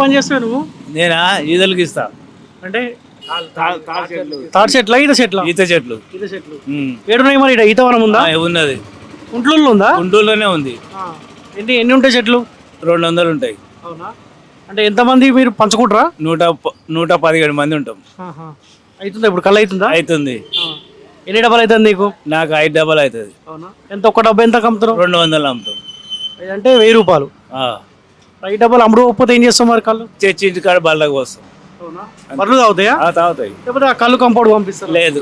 పని చేస్తావు నువ్వు? నేనా? ఈదలకి ఇస్తా. అంటే తాటి చెట్ల. ఈత చెట్ల? ఈత చెట్లు. ఈత చెట్లు. ఏడున్నాయి మరి ఈడ? ఈతవనం ఉందా? ఆ, ఉన్నది. గుంట్లూరులో ఉందా? గుంటూరులోనే ఉంది. ఆ. ఎన్ని ఎన్ని ఉంటాయి చెట్లు? రెండు వందలు ఉంటాయి. అవునా? అంటే ఎంతమంది మీరు పంచుకుంటారా? నూట నూట పదిహేడు మంది ఉంటాం. అవుతుందా? ఇప్పుడు కళ్ళు అవుతుందా? అవుతుంది. ఆ. ఎన్ని డబ్బాలు అవుతుంది నీకు? నాకు ఐదు డబ్బలు అవుతుంది. అవునా? ఎంత? ఒక్క డబ్బా ఎంత కమ్ముతున్నావు రెండు వందలు అమ్ముతాం. అంటే వెయ్యి రూపాయలు. ఐదు డబ్బాలు అమ్ముడు పోతే ఏం చేస్తాం మరి కళ్ళు? చర్చి ఇంటికాడ బళ్ళకి వస్తాం బర్రెలు తాగుతాయా? తాగుతాయి. లేకపోతే ఆ కళ్ళు కంపౌండ్ పంపిస్తారు? లేదు.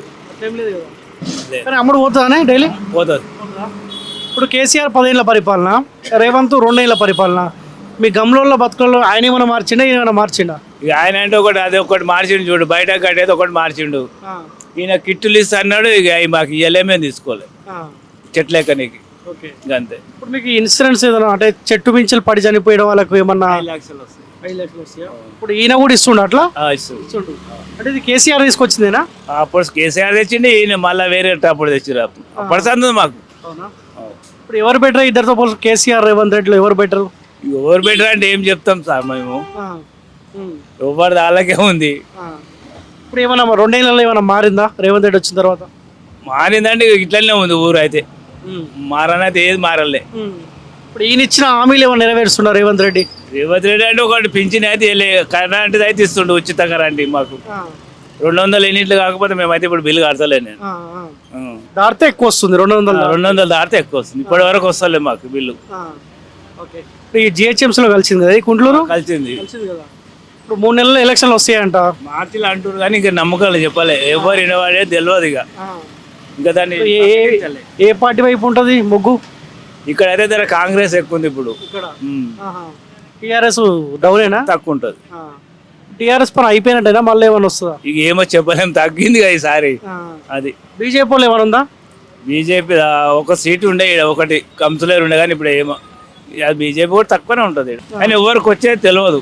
కానీ అమ్ముడు పోతుందానే డైలీ? పోతుంది. ఇప్పుడు కేసీఆర్ పదేళ్ళ పరిపాలన రేవంత్ రెండేళ్ళ పరిపాలన. మీ గమ్లోళ్ళ బతుకుల్లో ఆయన ఏమైనా మార్చిండా ఈయన ఏమైనా మార్చిండా? ఇక ఆయన అంటే ఒకటి అది ఒకటి మార్చిండు చూడు. బయట కట్టేది ఒకటి మార్చిండు. ఈయన కిట్టులు ఇస్తా అన్నాడు ఇక మాకు ఇయ్యలేమే తీసుకోలేదు చెట్లు ఎక్కనికి ఓకే ఇక అంతే ఇప్పుడు మీకు ఇన్సూరెన్స్ ఏదైనా అంటే చెట్టు మించులు పడి చనిపోయడం వాళ్ళకు ఏమన్నా ఇప్పుడు ఈయన కూడా ఇస్తుండ అట్లా? ఇస్తుండు. అంటే ఇది కేసీఆర్ తీసుకొచ్చిందేనా? అప్పుడు కేసీఆర్ తెచ్చిండి ఈయన మళ్ళీ వేరే అప్పుడు తెచ్చిరు అప్పుడు. సందు మాకు. ఇప్పుడు ఎవరు బెటర్ ఇద్దరితో పోల్చి కేసీఆర్ రేవంత్ రెడ్డిలో ఎవరు బెటర్ ఎవరు బెటర్ అంటే ఏం చెప్తాం సార్ మేము? ఎవరి వాళ్ళకే ఉంది. ఇప్పుడు ఏమన్నా రెండేళ్ళలో ఏమైనా మారిందా? రేవంత్ రెడ్డి వచ్చిన తర్వాత? మారిందంటే ఇట్లనే ఉంది ఊరు అయితే. మారనైతే ఏది మారలే. ఇప్పుడు ఈయన ఇచ్చిన హామీలు ఏమైనా నెరవేరుస్తున్నారు రేవంత్ రెడ్డి? రేవంత్ రెడ్డి అంటే ఒకటి పింఛన్ అయితే. కరెంట్ అయితే ఇస్తుండు ఉచిత కరెంట్ మాకు. రెండు వందలు ఎన్నిట్లు కాకపోతే మేమైతే ఇప్పుడు బిల్లు కడతలే నేను. ఉం. దాడితే ఎక్కువ వస్తుంది రెండు వందలు రెండు వందలు దాటితే ఎక్కువ వస్తుంది. ఇప్పటి వరకు వస్తలే మాకు బిల్లు. ఇప్పుడు ఈ GHMC లో కలిసింది కదా ఈ కుంట్లూరు? కలిసింది. ఇప్పుడు మూడు నెలల్లో ఎలక్షన్లు వస్తాయంట. మార్చిలు అంటారు కానీ ఇంకా నమ్మకాలు చెప్పలే. ఎవరు వినవాడే తెలియదు ఇక. ఇంకా దాన్ని ఏ పార్టీ వైపు ఉంటుంది ముగ్గు? ఇక్కడ అయితే ధర కాంగ్రెస్ ఎక్కువ ఉంది ఇప్పుడు. టీఆర్ఎస్ డౌనేనా తక్కువ ఉంటుంది. టీఆర్ఎస్ పని అయిపోయినట్టేనా? మళ్ళీ ఏమైనా వస్తుందా? ఇక ఏమో చెప్పలేం తగ్గింది కదా ఈసారి. అది. బీజేపీ వాళ్ళు ఏమైనా ఉందా? బీజేపీ ఒక సీట్ ఉండే ఒకటి. కంసులేరు ఉండే కానీ ఇప్పుడు ఏమో. బీజేపీ కూడా తక్కువనే ఉంటుంది. కానీ ఎవరికి వచ్చేది తెలియదు.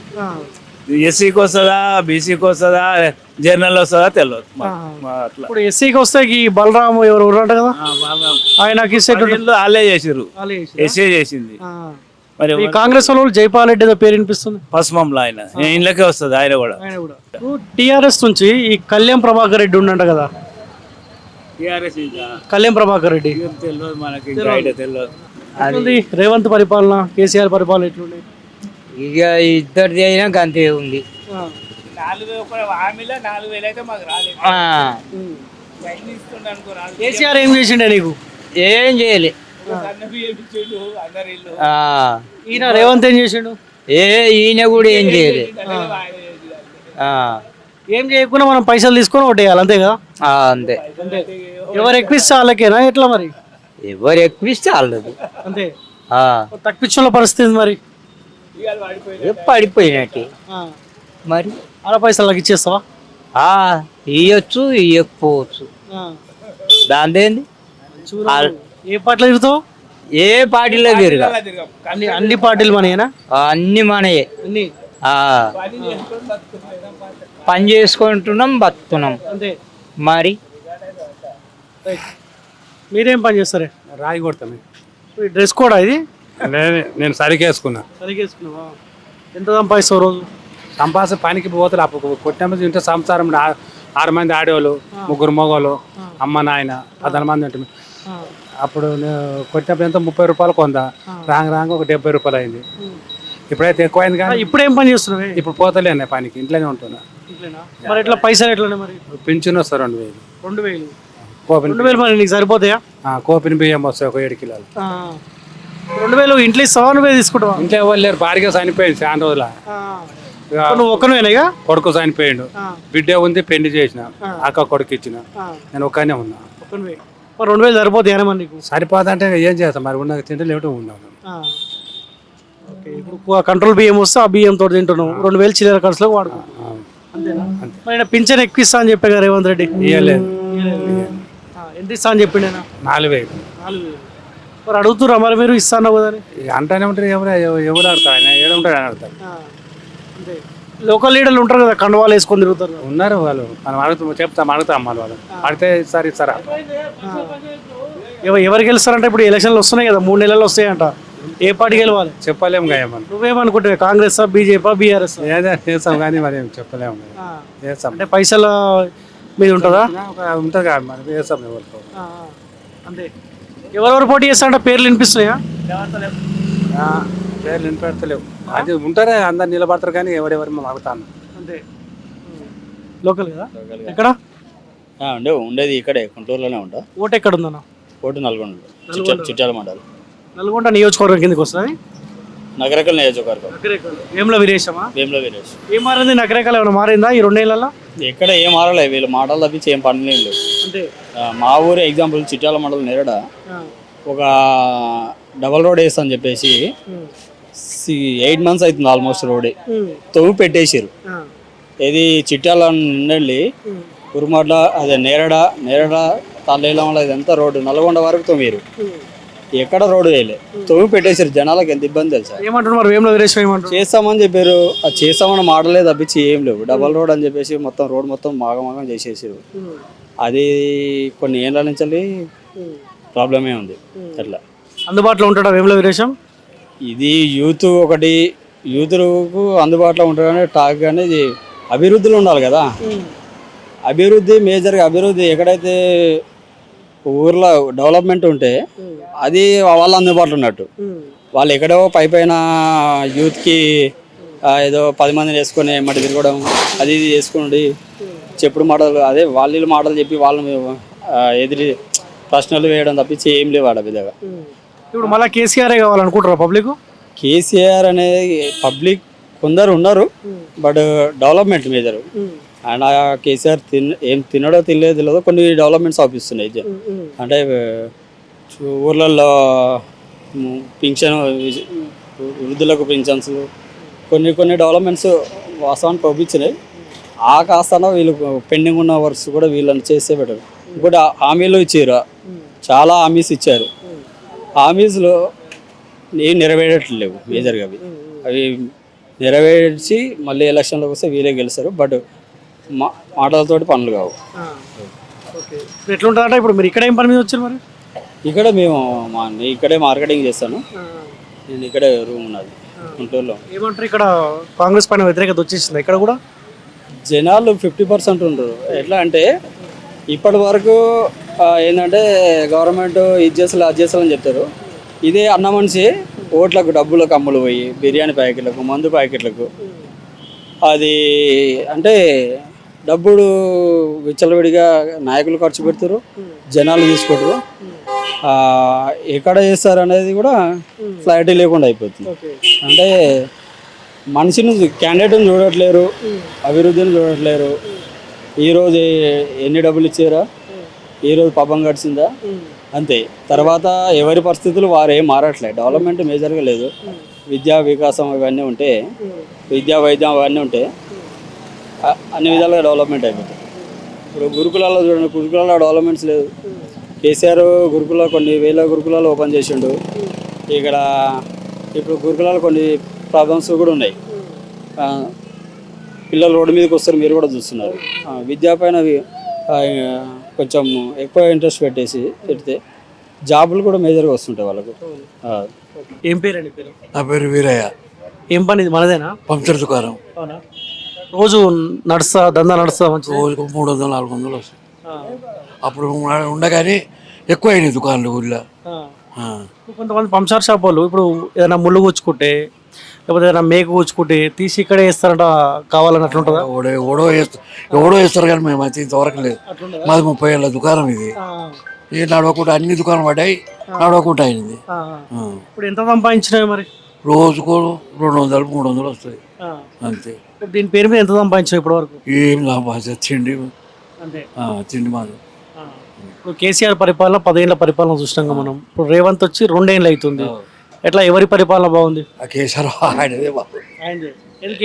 ఎస్సీకి వస్తుందా బీసీకి వస్తుందా జనరల్ వస్తుందా తెలియదు అట్లా. ఇప్పుడు ఎస్సీకి వస్తే ఈ బలరాము ఎవరు ఉన్నారంట కదా? ఆయనకి వాళ్ళే చేసిర్రు. ఎస్ఏ చేసింది. మరి ఈ కాంగ్రెస్ వాళ్ళు జైపాల్ రెడ్డి పేరు వినిపిస్తుంది. పసుమంలో ఆయన. ఇంట్లోకే వస్తుంది ఆయన కూడా. టీఆర్ఎస్ నుంచి ఈ కళ్యాణ్ ప్రభాకర్ రెడ్డి ఉండంట కదా? టీఆర్ఎస్ కళ్యాణ్ ప్రభాకర్ రెడ్డి. తెలియదు మనకి తెలియదు రేవంత్ పరిపాలన కేసీఆర్ పరిపాలన ఎట్లుంది ఇక ఇద్దరిది అయినా గంతే ఉంది. నాలుగు వేలు ఒక హామీలో నాలుగు వేలు అయితే మాకు రాలేదు. ఆ, పైన ఇస్తుండే అనుకో రాదు కేసీఆర్ ఏం చేసిండే నీకు? ఏం చేయలే. ఈయన రేవంత్ ఏం చేసిండు? ఏ ఈయన కూడా ఏం చేయలే. ఆ, ఏం చేయకుండా మనం పైసలు తీసుకొని ఒకటేయాలి అంతే కదా? ఆ, అంతే. ఎవరు ఎక్కువిస్తే వాళ్ళకేనా ఎట్లా మరి? ఎవరు ఎక్కువ ఇస్తే వాళ్ళది. అంతే. ఆ, తప్పించున్న పరిస్థితి మరి? పడిపోయినట్టు. మరి? అలా పైసలు ఇచ్చేస్తావా? ఆ ఇయ్యొచ్చు ఇయ్యకపోవచ్చు. దాందేంది ఆల్- ఏ పార్టీలో తిరుగుతావు? ఏ పార్టీలో తిరగా? అన్ని అన్ని పార్టీలు మనయేనా? ఆ, అన్ని మనయే. అన్ని? ఆ, పని చేసుకుంటున్నాం బతున్నాం మరి. మీరేం పని చేస్తారే? రాయి కొడతాను ఈ డ్రెస్ కోడా ఇది? నేను నేను సరికేసుకున్నా. సరిగేసుకున్నావా ఎంత సంపాదిస్తావు రోజు? సంపాస పనికి పోతారు అప్పుడు కొట్టినప్పుడు ఇంట్లో సంసారం ఆరు మంది ఆడేవాళ్ళు ముగ్గురు మగవాళ్ళు అమ్మ నాయన పదహారు మంది ఉంటుంది అప్పుడు నేను కొట్టినప్పుడు ఎంత? ముప్పై రూపాయలు కొందా? రాంగ్ రాంగ్ ఒక డెబ్బై రూపాయలు అయింది. ఇప్పుడైతే ఎక్కువైంది కానీ ఇప్పుడు ఏం పని చేస్తున్నావే? ఇప్పుడు పోతలేను పనికి ఇంట్లోనే ఉంటున్నా. ఇంట్లోనా? మరి ఎట్లా పైసలు ఎట్లా మరి? పింఛన్ వస్తారు రెండు వేలు. రెండు వేలు. కోపిన రెండు వేలు మరి నీకు సరిపోతాయా? కోపిన బియ్యం వస్తాయి ఒక ఏడు కిలోలు. ఆ. రెండు వేలు ఇంట్లో ఇస్తావా? నువ్వే తీసుకుంటావా? ఇంట్లో ఎవరు లేరు. భారీగా చనిపోయింది చాలా రోజుల. నువ్వు ఒక్కనేనా ఇక కొడుకు చనిపోయిండు. బిడ్డ ఉంది పెళ్ళి చేసిన. అక్క కొడుకు ఇచ్చిన. నేను ఒక్కనే ఉన్నా. రెండు వేలు సరిపోతాయా మరి నీకు? సరిపోదంటే ఏం చేస్తాం? మరి ఉన్నది తింటే లేవటం ఉన్నాను ఇప్పుడు కంట్రోల్ బియ్యం వస్తే ఆ బియ్యం తోటి తింటున్నావు. రెండు వేలు చిల్లర ఖర్చులకు వాడుకో. అంతేనా? మరి ఆయన పింఛన్ ఎక్కువ ఇస్తా అని చెప్పా కదా రేవంత్ రెడ్డి. ఇయ్యలేదు. ఆ, ఎంత ఇస్తా అని చెప్పిండు ఆయన? నాలుగు వేలు. నాలుగు వేలు. మరి అడుగుతురా మరి మీరు ఇస్తాను కదా అని? ఇక అంటానే ఉంటారు ఎవరు ఎవరు ఆడతారు ఆయన? ఏడ ఉంటాడు ఆయన ఆడతారు. అంతే. లోకల్ లీడర్లు ఉంటారు కదా కండవాలు వేసుకొని తిరుగుతారు కదా. ఉన్నారు వాళ్ళు. మనం అడుగుతాం చెప్తాం అడుగుతాం మన వాళ్ళు అడితే ఇస్తారు? ఇస్తారా ఎవ- ఎవరు గెలుస్తారంటే? ఇప్పుడు ఎలక్షన్లు వస్తున్నాయి కదా మూడు నెలలు వస్తాయంట. ఏ పార్టీ గెలవాలి? చెప్పలేం గాయమని నువ్వేమనుకుంటావు కాంగ్రెస్ బీజేపీ బీఆర్ఎస్? ఏదో చేస్తాం కానీ మరి ఏం చెప్పలేము చేస్తాం అంటే పైసల మీద ఉంటుందా? ఉంటుంది కదా మరి చేస్తాం ఎవరితో. అంతే. ఎవరెవరు పోటీ చేస్తారంటే? పేర్లు వినిపిస్తున్నాయా ఆ, పేర్లు వినిపెడతలేవు. అది ఉంటారే అందరు నిలబడతారు కానీ ఎవరెవరు మాగుతాను అంతే. లోకల్ కదా? ఎక్కడ? ఆ, ఉండే ఉండేది ఇక్కడే గుంటూరులోనే ఉంటా. ఓటు ఎక్కడ ఉందన్న కోటి నల్గొండ చిట్యాల మండలం. నల్గొండ నియోజకవర్గం కిందకి వస్తుంది నగరకల్ నియోజకవర్గం. వేముల వీరేష్ ఏం మారింది? నగరేకాలు ఏమైనా మారిందా ఈ రెండేళ్ళలో? ఎక్కడ ఏం మారలే వీళ్ళు మాటలు తప్పించి ఏం పనులు ఏం లేవు. అంతే ఆ, మా ఊరు ఎగ్జాంపుల్ చిట్యాల మండలం నేరడ. ఒక డబల్ రోడ్ వేస్తా చెప్పేసి ఎయిట్ మంత్స్ అవుతుంది ఆల్మోస్ట్ రోడ్. తవ్వు పెట్టేసారు ఇది చిట్యాల నుండి కురుమడ్ల అదే నేరడ నేరడ తల్లేలం ఇదంతా రోడ్డు నల్గొండ వరకు తొమ్మిరు ఎక్కడ రోడ్డు వేయలే తొమ్మి పెట్టేసారు జనాలకు ఎంత ఇబ్బంది తెలుసా? మరి వేముల ఏమంటారు చేస్తామని చెప్పారు. అది చేస్తామని మాటలే తప్పించి ఏం లేవు. డబల్ రోడ్ అని చెప్పేసి మొత్తం రోడ్ మొత్తం మాగమాగం చేసేసారు. అది కొన్ని ఏళ్ళ నుంచి ప్రాబ్లమే ఉంది. అట్లా. అందుబాటులో ఉంటాడా వేముల వీరేశం ఇది యూత్ ఒకటి యూత్కు అందుబాటులో ఉంటారని టాక్ అనేది అభివృద్ధిలో ఉండాలి కదా. అభివృద్ధి మేజర్గా అభివృద్ధి ఎక్కడైతే ఊర్లో డెవలప్మెంట్ ఉంటే అది వాళ్ళ అందుబాటులో ఉన్నట్టు వాళ్ళు ఎక్కడో పై పైన యూత్కి ఏదో పది మందిని వేసుకొని మట్టి తిరగడం అది ఇది చేసుకుని చెప్పుడు మాటలు అదే వాళ్ళు మాటలు చెప్పి వాళ్ళని ఎదిరి ప్రశ్నలు వేయడం తప్పించి ఏం లేవు ఆడ విధంగా ఇప్పుడు మళ్ళీ కేసీఆరే కావాలనుకుంటారా పబ్లిక్? కేసీఆర్ అనేది పబ్లిక్ కొందరు ఉన్నారు బట్ డెవలప్మెంట్ మేజర్. ఆయన కేసీఆర్ తిన్ ఏం తినడో తినలేదో తెలియదు కొన్ని డెవలప్మెంట్స్ ఆపిస్తున్నాయి అంటే ఊర్లలో పింఛన్ వృద్ధులకు పింఛన్స్ కొన్ని కొన్ని డెవలప్మెంట్స్ వాస్తవానికి పంపించినాయి ఆ కాస్తాన వీళ్ళు పెండింగ్ ఉన్న వర్క్స్ కూడా వీళ్ళని చేస్తే బెటర్. ఇంకోటి ఆ- హామీలు ఇచ్చారు. చాలా హామీస్ ఇచ్చారు. హామీస్లో ఏం నెరవేరట్లేవు మేజర్గా అవి. అవి నెరవేర్చి మళ్ళీ ఎలక్షన్లోకి వస్తే వీరే గెలుస్తారు. బట్ మా మాటలతోటి పనులు కావు. ఓకే. ఇప్పుడు ఎట్లుంటుందంటే ఇప్పుడు మీరు ఇక్కడ ఏం పని మీద వచ్చారు మరి? ఇక్కడ మేము మా ఇక్కడే మార్కెటింగ్ చేస్తాను. నేను ఇక్కడే రూమ్ ఉన్నది గుంటూరులో. ఏమంటారు ఇక్కడ కాంగ్రెస్ పైన వ్యతిరేకత వచ్చేసింది? ఇక్కడ కూడా? జనాలు ఫిఫ్టీ పర్సెంట్ ఉండరు. ఎట్లా అంటే ఇప్పటి వరకు ఆ, ఏంటంటే గవర్నమెంట్ ఇది చేసలే అది చేసాలని చెప్తారు. ఇదే అన్న మనిషి ఓట్లకు డబ్బులకు అమ్ములు పోయి బిర్యానీ ప్యాకెట్లకు మందు ప్యాకెట్లకు అది అంటే డబ్బులు విచ్చలవిడిగా నాయకులు ఖర్చు పెడతారు జనాలు తీసుకుంటారు. ఎక్కడ చేస్తారు అనేది కూడా క్లారిటీ లేకుండా అయిపోతుంది. అంటే మనిషిని క్యాండిడేట్ని చూడట్లేరు అభివృద్ధిని చూడట్లేరు. ఈరోజు ఎన్ని డబ్బులు ఇచ్చారా? ఈరోజు పాపం గడిచిందా? అంతే. తర్వాత ఎవరి పరిస్థితులు వారు ఏం మారట్లే. డెవలప్మెంట్ మేజర్గా లేదు. విద్యా వికాసం ఇవన్నీ ఉంటే విద్యా వైద్యం అవన్నీ ఉంటే అన్ని విధాలుగా డెవలప్మెంట్ అయిపోతుంది ఇప్పుడు గురుకులాల్లో చూడండి గురుకులాల్లో డెవలప్మెంట్స్ లేదు కేసీఆర్ గురుకుల కొన్ని వేల గురుకులాలు ఓపెన్ చేసిండు. ఇక్కడ ఇప్పుడు గురుకులాలు కొన్ని ప్రాబ్లమ్స్ కూడా ఉన్నాయి. పిల్లలు రోడ్డు మీదకి వస్తారు మీరు కూడా చూస్తున్నారు. ఆ, విద్యా పైన కొంచెం ఎక్కువ ఇంట్రెస్ట్ పెట్టేసి పెడితే జాబులు కూడా మేజర్గా వస్తుంటాయి వాళ్ళకు. ఆ. ఏం పేరు అండి పేరు నా పేరు వీరయ్య. ఏం పని ఇది? మనదేనా? పంక్చర్ దుకాణం. అవునా? రోజు నడుస్తా దందా నడుస్తా మంచిది? రోజుకు మూడు వందలు నాలుగు వందలు వస్తాయి. అప్పుడు ఉండగానే ఎక్కువ అయినాయి దుకాణాలు ఊళ్ళో ఆ. కొంతమంది పంచర్ షాప్ వాళ్ళు ఇప్పుడు ఏదైనా ముళ్ళు కూర్చుకుంటే లేకపోతే ఏదైనా మేకు కూర్చుకుంటే తీసి ఇక్కడే వేస్తారంట కావాలని అట్లుంటుందా ఎవడో ఎవడో వేస్తారు ఎవడో వేస్తారు కానీ మేము అయితే ఇంతవరకు లేదు. మాది ముప్పై ఏళ్ళ దుకాణం ఇది. ఇది నడవకుండా అన్ని దుకాణం పడ్డాయి నడవకుండా అయింది ఆ. ఇప్పుడు ఎంత సంపాదించినాయి మరి? రోజుకు రెండు వందలు మూడు వందలు వస్తాయి. అంతే. దీని పేరు మీద ఎంత సంపాదించినాయి ఇప్పటి వరకు ఏం తిండి ఆ, తిండి మాది. ఇప్పుడు కేసీఆర్ పరిపాలన పదేళ్ళ పరిపాలన చూసినాం మనం. ఇప్పుడు రేవంత్ వచ్చి రెండేళ్ళు అవుతుంది. ఎట్లా ఎవరి పరిపాలన బాగుంది? ఆ కేసీఆర్ ఆయనదే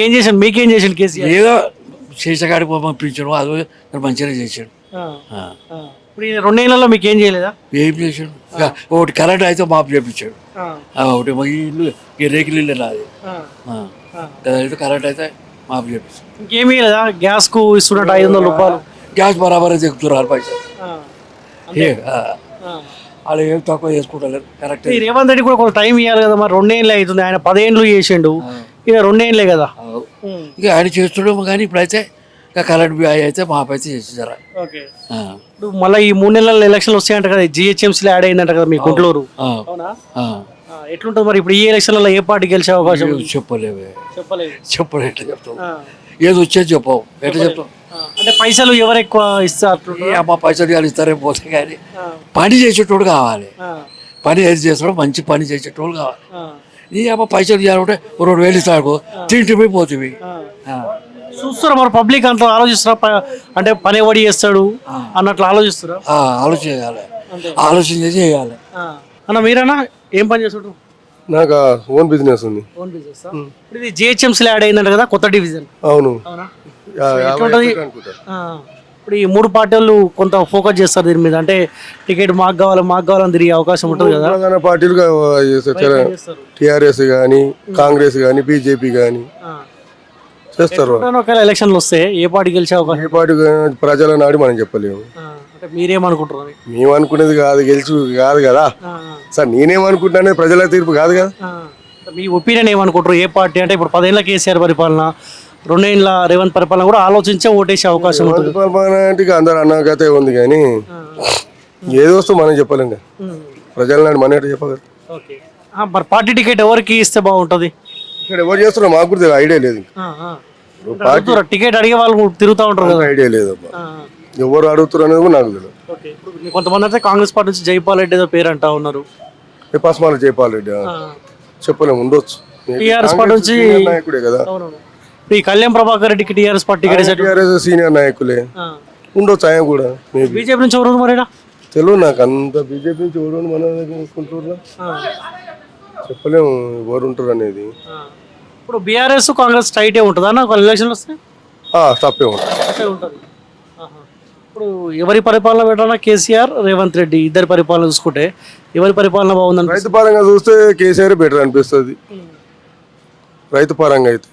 ఏం చేశాను మీకేం చేసిండు కేసీఆర్? ఏదో శేషగాడి పంపించడం అదో మంచిగా చేశాడు. ఇప్పుడు ఈ రెండేళ్ళలో మీకు ఏం చేయలేదా? ఏం చేశాడు? ఒకటి కరెంట్ అయితే మాపు చేపించాడు. ఒకటి ఇల్లు ఈ రేకులు ఇల్లు నాది. అయితే కరెంట్ అయితే ఇంకేమీ లేదా? గ్యాస్కు ఇస్తున్నట్టు ఐదు వందల రూపాయలు. గ్యాస్ బరాబర్ చెప్తున్నారు పైసలు. ఆ. వాళ్ళు ఏం తక్కువ చేసుకుంటలేరు కరెక్ట్. ఈ రేవంత్ రెడ్డి కూడా కొంత టైం ఇవ్వాలి కదా మరి రెండేళ్ళు అవుతుంది. ఆయన పదేళ్ళు చేసిండు. ఇక రెండేళ్ళే కదా. ఇక ఆయన చేస్తున్నాము కానీ ఇప్పుడైతే ఇక కరెంట్ బిల్ అయితే మాపైతే చేసేసారా. మళ్ళీ ఈ మూడు నెలల ఎలక్షన్లు వస్తాయంట కదా జిహెచ్ఎంసీలో యాడ్ అయిందంట కదా మీ గుంటూరు. అవునా? ఎట్లుంటుంది మరి? ఇప్పుడు ఈ ఎలక్షన్లలో ఏ పార్టీ గెలిచే అవకాశం ఉంది? చెప్పలేవే చెప్పలేదు ఎట్లా చెప్తాం ఆ, ఏది వచ్చేది చెప్పావు. ఎట్లా చెప్తాం ఆ, అంటే పైసలు ఎవరు ఎక్కువ ఇస్తారు ఈ అమ్మ పైసలు ఇవ్వాలి ఇస్తారే పోతే కానీ పని చేసేటోడు కావాలి. పని ఏది చేస్తాడో మంచి పని చేసేటోడు కావాలి. ఈ అమ్మ పైసలు ఓ రెండు వేలు ఇస్తాడు తింటివి పోతివి ఆ. చూస్తారా మరి పబ్లిక్ అంత ఆలోచిస్తారా ప- అంటే పని ఎవడి చేస్తాడు అన్నట్లు ఆలోచిస్తారా ఆ, ఆలోచన చేయాలి. ఆలోచన చేసి చేయాలి. ఆ. అన్న మీరన్నా ఏం పని చేస్తాడు నాకు ఓన్ బిజినెస్ ఉంది. Own business? ఇప్పుడు ఇది జిహెచ్ఎంసీలో యాడ్ అయిందంట కదా కొత్త డివిజన్. అవును. ఇప్పుడు ఈ మూడు పార్టీలు కొంత ఫోకస్ చేస్తారు దీని మీద. అంటే టికెట్ మాకు కావాలి మాకు కావాలని తిరిగే అవకాశం ఉంటుంది కదా. ప్రధాన చేస్తారు. టిఆర్ఎస్ కానీ కాంగ్రెస్ కానీ బీజేపీ కానీ. చేస్తారు ఒకవేళ ఎలక్షన్లు వస్తే ఏ పార్టీ గెలిచే అవకాశం? ఏ పార్టీ ప్రజల నాడి మనం చెప్పలేము. అంటే మీరేమనుకుంటారు అని? మేము అనుకునేది కాదు గెలుచు కాదు కదా. సార్ నేనేమనుకుంటున్నానే ప్రజల తీర్పు కాదు కదా. మీ ఒపీనియన్ ఏమనుకుంటారు ఏ పార్టీ అంటే ఇప్పుడు పదేళ్ళ కేసీఆర్ పరిపాలన రెండేళ్ళ రేవంత్ పరిపాలన కూడా ఆలోచించే ఓటేసే అవకాశం ఉంటుంది. పరిపాలన అంటే ఇక అందరు అన్నగతే ఉంది కానీ ఏది వస్తూ మనం చెప్పలేం కదా ప్రజల నాడు మన చెప్పగలరు ఓకే. ఆ, మరి పార్టీ టికెట్ ఎవరికి ఇస్తే బాగుంటుంది? ఇక్కడ ఎవరు చేస్తున్నారో మాకు కూడా ఐడియా లేదు. ఇంకా. టికెట్ అడిగే వాళ్ళు తిరుగుతూ ఉంటారు కదా. ఐడియా లేదు అబ్బా. ఆ, ఎవరు అడుగుతారు అనేది కూడా నాకు తెలియదు ఓకే. ఇప్పుడు కొంతమంది అయితే కాంగ్రెస్ పార్టీ నుంచి జైపాల్ రెడ్డి ఏదో పేరు అంటా ఉన్నారు. ఏ పస్మాల జైపాల్ రెడ్డి చెప్పలేము ఉండొచ్చు. టీఆర్ఎస్ పార్టీ నుంచి సీనియర్ నాయకుడే కదా. అవునవును. ఇప్పుడు ఈ కళ్యాణ్ ప్రభాకర్ రెడ్డికి టీఆర్ఎస్ పార్టీ. టీఆర్ఎస్ సీనియర్ నాయకులే. ఉండొచ్చు ఆయన కూడా మేబీ బీజేపీ నుంచి ఎవరు మరి ఈడ? తెలియదు నాకు అంత బీజేపీ నుంచి ఎవరు మన ఆ, చెప్పలేము ఎవరు ఉంటారు అనేది. ఆ. ఇప్పుడు బీఆర్ఎస్ కాంగ్రెస్ టైటే ఉంటుందా? నాకు ఎలక్షన్లు వస్తే? తప్పే ఉంటుంది. ఇప్పుడు ఎవరి పరిపాలన పెట్టాలన్నా కేసీఆర్ రేవంత్ రెడ్డి ఇద్దరి పరిపాలన చూసుకుంటే ఎవరి పరిపాలన బాగుందని రైతు పరంగా చూస్తే కేసీఆర్ బెటర్ అనిపిస్తుంది. రైతు పరంగా అయితే.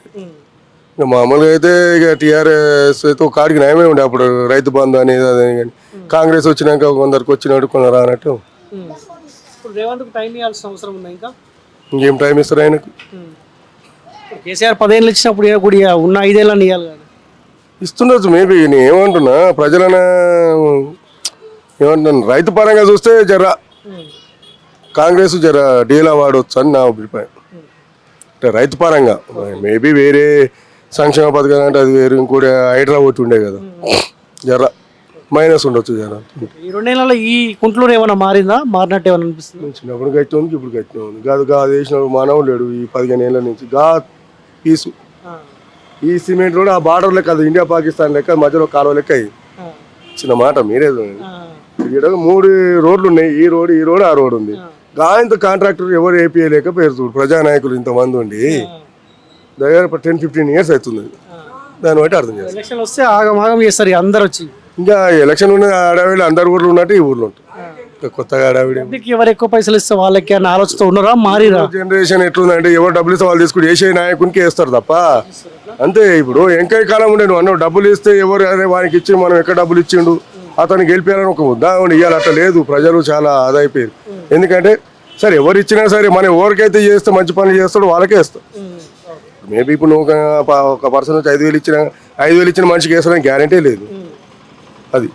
ఇక మామూలుగా అయితే ఇక టీఆర్ఎస్ అయితే ఒక కాడికి నయమే ఉండే అప్పుడు రైతు బంధు అనేది అదే కానీ కాంగ్రెస్ వచ్చినాక కొందరికి వచ్చినట్టు కొందరు రానట్టు ఇప్పుడు రేవంత్ టైం ఇవ్వాల్సిన అవసరం ఉందా ఇంకా? ఇంకేం టైం ఇస్తారు ఆయనకు? కేసీఆర్ పదేళ్ళు ఇచ్చినప్పుడు కూడా ఉన్న ఐదేళ్ళని ఇవ్వాలి కదా. ఇస్తుండొచ్చు మేబీ నేను ఏమంటున్నా ప్రజలన ఏమంటున్నాను రైతు పరంగా చూస్తే జర కాంగ్రెస్ జర డీలా వాడవచ్చు అని నా అభిప్రాయం. అంటే రైతు పరంగా మేబీ వేరే సంక్షేమ పథకాలు అంటే అది వేరు ఇంకోటి హైడ్రా ఒకటి ఉండే కదా జర మైనస్ ఉండొచ్చు జర. ఈ రెండేళ్ళలో ఈ కుంట్లూరు ఏమైనా మారిందా? మారినట్టు ఏమైనా అనిపిస్తుంది? చిన్నప్పుడు గట్టి ఉంది ఇప్పుడు గట్టి ఉంది. కాదు కాదు వేసినప్పుడు మానవుడు లేడు ఈ పదిహేను ఏళ్ళ నుంచి. గా పీసు ఈ సిమెంట్ రోడ్ ఆ బార్డర్ లెక్క అది ఇండియా పాకిస్తాన్ లెక్క మధ్యలో కాలువ లెక్క చిన్న మాట మీరే చూడండి. మూడు రోడ్లు ఉన్నాయి ఈ రోడ్ ఈ రోడ్ ఆ రోడ్ ఉంది. గాయంత కాంట్రాక్టర్ ఎవరు ఏపీ లేక పేరు చూడు ప్రజానాయకులు ఇంతమంది ఉండి దగ్గర టెన్ ఫిఫ్టీన్ ఇయర్స్ అవుతుంది. దాన్ని బట్టి అర్థం ఎలక్షన్ వస్తే చేస్తారు అందరు వచ్చి. ఇంకా ఎలక్షన్ ఉన్న ఆడవాళ్ళు అందరు ఊర్లు ఉన్నట్టు ఈ ఊర్లో ఉంటారు ఇంకా కొత్తగా ఆడవిడ ఎవరు ఎక్కువ పైసలు ఇస్తే వాళ్ళకి అన్న ఆలోచనతో ఉన్నారా? మారిరా? జనరేషన్ ఎట్లుందంటే ఎవరు డబ్బులు ఇస్తే వాళ్ళు తీసుకుని వేసే నాయకునికి వేస్తారు తప్ప అంతే ఇప్పుడు ఎంకై కాలం ఉండే నువ్వు అన్నావు డబ్బులు ఇస్తే ఎవరు అరే వానికి ఇచ్చి మనం ఎక్కడ డబ్బులు ఇచ్చిండు? అతను గెలిపారని ఒక ఉదాహరణ ఇవ్వాలి అట్లా లేదు ప్రజలు చాలా ఆదాయిపోయారు ఎందుకంటే సరే ఎవరు ఇచ్చినా సరే మనం ఎవరికైతే చేస్తే మంచి పని చేస్తాడో వాళ్ళకే ఇస్తాం. మేబీ ఇప్పుడు నువ్వు ఒక- ఒక పర్సన్ వచ్చి ఐదు వేలు ఇచ్చిన ఐదు వేలు ఇచ్చిన మనిషికి వేస్తాడని గ్యారంటీ లేదు. అది.